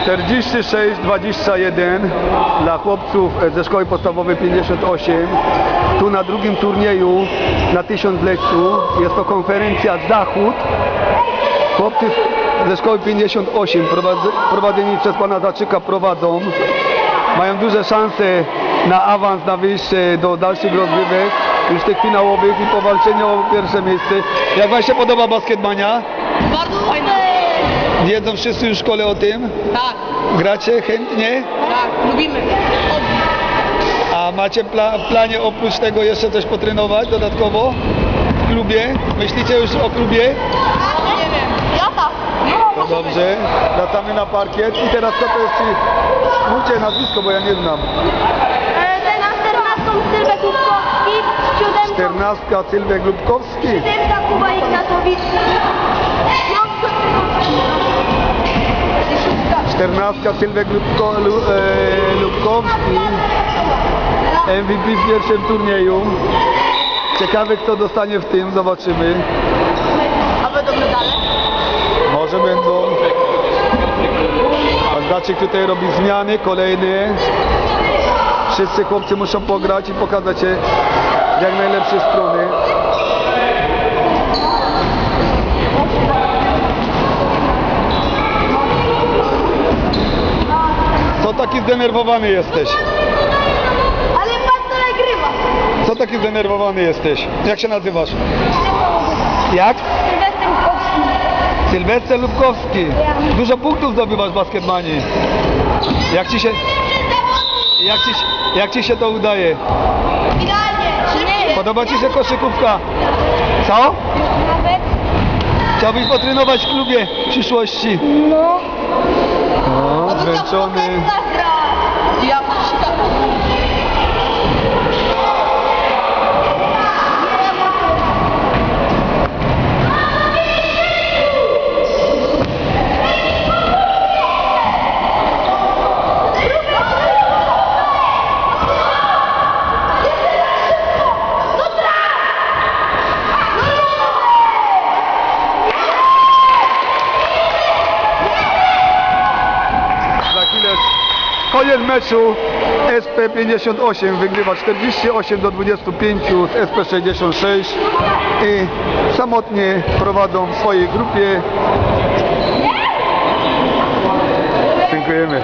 46-21 dla chłopców ze szkoły podstawowej 58. Tu na drugim turnieju na tysiącleciu jest to konferencja Zachód. Chłopcy ze szkoły 58 prowadzy, prowadzeni przez pana Zaczyka prowadzą. Mają duże szanse na awans, na wyjście do dalszych rozgrywek, już tych finałowych i powalczenie o pierwsze miejsce. Jak wam się podoba basketmania? Bardzo fajne. Wiedzą wszyscy już w szkole o tym? Tak, Gracie chętnie? tak, lubimy. A macie pla- w planie oprócz tego jeszcze coś potrenować dodatkowo w klubie? Myślicie już o klubie? Nie wiem. Ja tak. To dobrze. Wracamy na parkiet i teraz co to jest ci... Mówcie nazwisko, bo ja nie znam. Ten na 14 Sylwek Łuskowski, siódemka, Czternastka Sylwek Lubkowski. Kuba Ignatowicz, Czternastka Sylwek Lubko, Lu, e, Lubkowski. MVP w pierwszym turnieju. Ciekawy kto dostanie w tym, zobaczymy. A będą medale? Może będą. A Zaczyk tutaj robi zmiany kolejne. Wszyscy chłopcy muszą pograć i pokazać się jak najlepszej strony. Zdenerwowany jesteś? Ale pan to nagrywa. Co taki zdenerwowany jesteś? Jak się nazywasz? Jak? Sylwester Łuskowski. Sylwester Lubkowski. Dużo punktów zdobywasz w basketmanie. Jak ci się, jak ci, się- jak ci się to udaje? Idealnie. Podoba ci się koszykówka? Co? Nawet. Chciałbyś potrenować w klubie w przyszłości? No. No, zmęczony. Ja koniec meczu. SP58 wygrywa 48 do 25 z SP66 i samotnie prowadzą w swojej grupie. Dziękujemy.